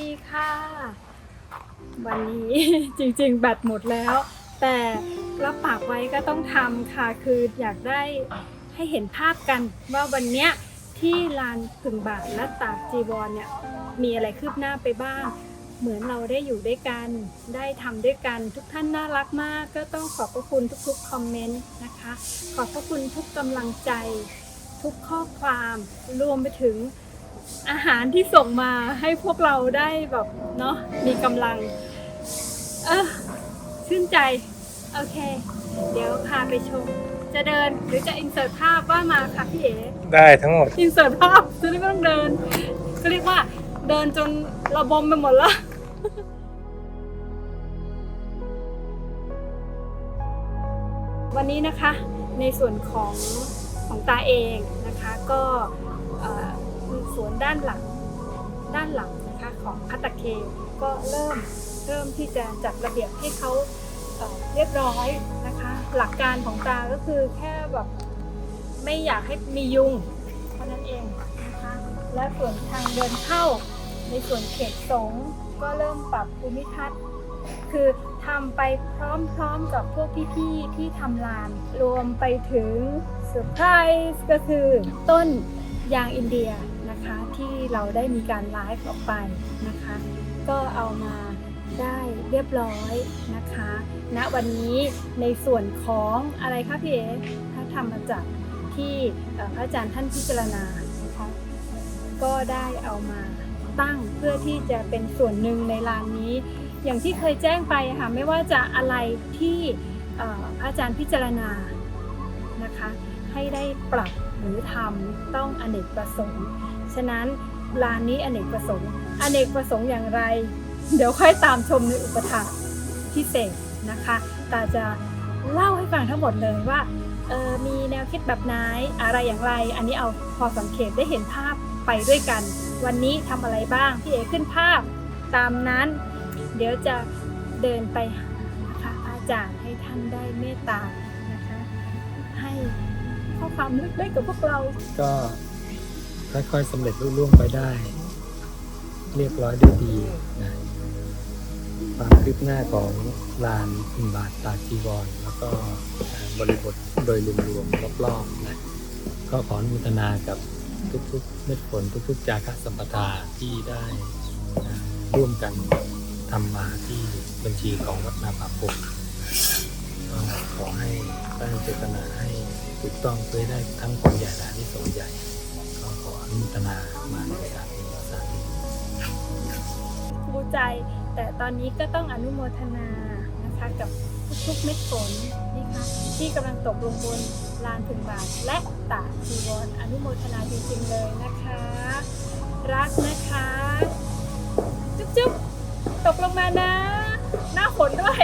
ดีค่ะ วันนี้จริงๆ แบตหมดแล้ว แต่รับปากไว้ก็ต้องทำค่ะ คืออยากได้ให้เห็นภาพกันว่าวันเนี้ยที่ลานผึ่งบาทและตากจีวรเนี่ยมีอะไรคืบหน้าไปบ้าง เหมือนเราได้อยู่ด้วยกัน ได้ทำด้วยกัน ทุกท่านน่ารักมาก ก็ต้องขอบพระคุณทุกๆคอมเมนต์นะคะ ขอบพระคุณทุกกำลังใจ ทุกข้อความรวมไปถึง อาหารที่ส่งมาให้พวกเราได้แบบเนาะมีกำลัง เออชื่นใจ โอเค เดี๋ยวพาไปชม จะเดินหรือจะอินเสิร์ตภาพว่ามาค่ะพี่เอ๋ได้ทั้งหมด อินเสิร์ตภาพจะได้ไม่ต้องเดินก็เรียกว่าเดินจนระบมไปหมดแล้ววันนี้นะคะในส่วนของของตาเองนะคะก็เอ่อ สวนด้านหลังด้านหลังนะคะของพัตตะเคก็เริ่มเริ่มที่จะจัดระเบียบให้เขาเอ่อเรียบร้อยนะคะ หลักการของตาก็คือแค่แบบไม่อยากให้มียุงเท่านั้นเองนะคะและส่วนทางเดินเข้าในส่วนเขตสงฆ์ก็เริ่มปรับภูมิทัศน์คือทำไปพร้อมๆกับพวกพี่ๆที่ทำลาน รวมไปถึงเซอร์ไพรส์ก็คือต้นยางอินเดีย นะคะที่เราได้มีการไลฟ์ออกไปนะคะ ก็เอามาได้เรียบร้อยนะคะณวันนี้ในส่วนของอะไรคะพี่เอ๋ถ้าทำมาจากที่เอ่อพระอาจารย์ท่านพิจารณานะคะก็ได้เอามาตั้งเพื่อที่จะเป็นส่วนหนึ่งในลานนี้ อย่างที่เคยแจ้งไปค่ะไม่ว่าจะอะไรที่พระอาจารย์พิจารณานะคะให้ได้ปรับ หรือทำต้องอเนกประสงค์ ฉะนั้นลานนี้อเนกประสงค์อเนกประสงค์อย่างไร เดี๋ยวค่อยตามชมในอุปถากพิเศษนะคะตาจะเล่าให้ฟังทั้งหมดเลยว่าออมีแนวคิดแบบไหนอะไรอย่างไร อันนี้เอาพอสังเกตได้เห็นภาพไปด้วยกัน วันนี้ทำอะไรบ้างพี่เอขึ้นภาพตามนั้น เดี๋ยวจะเดินไปหานะคะอาจารย์ให้ท่านได้เมตตานะคะให้ ข้อความเล็กๆกับพวกเรา ก็ค่อยๆสำเร็จรุ่ล่วงไปได้ เรียบร้อยด้วยดีนะความคืบหน้าของลานอินบาทตาจีวร แล้วก็บริบทโดยรวมๆรอบๆนะก็ขออนุทนากับทุกๆเม็ดฝนทุกๆ จาคะสัมปทาที่ได้ร่วมกันทำมาที่บัญชีของวัดนาป่าปกก็ขอให้ ตั้งเจตนาให้ถูกต้องเพื่อได้ทั้งความใหญ่และที่สงใหญ่ก็ขออนุโมทนามาในโอกาสนี้สาธุภูใจ แต่ตอนนี้ก็ต้องอนุโมทนานะคะกับทุกๆเม็ดฝนนะคะที่กำลังตกลงบนลานถึงบาทและตากจีวรอนุโมทนาจริงๆเลยนะคะ รักนะคะ จุ๊บจุ๊บตกลงมานะ หน้าฝนด้วย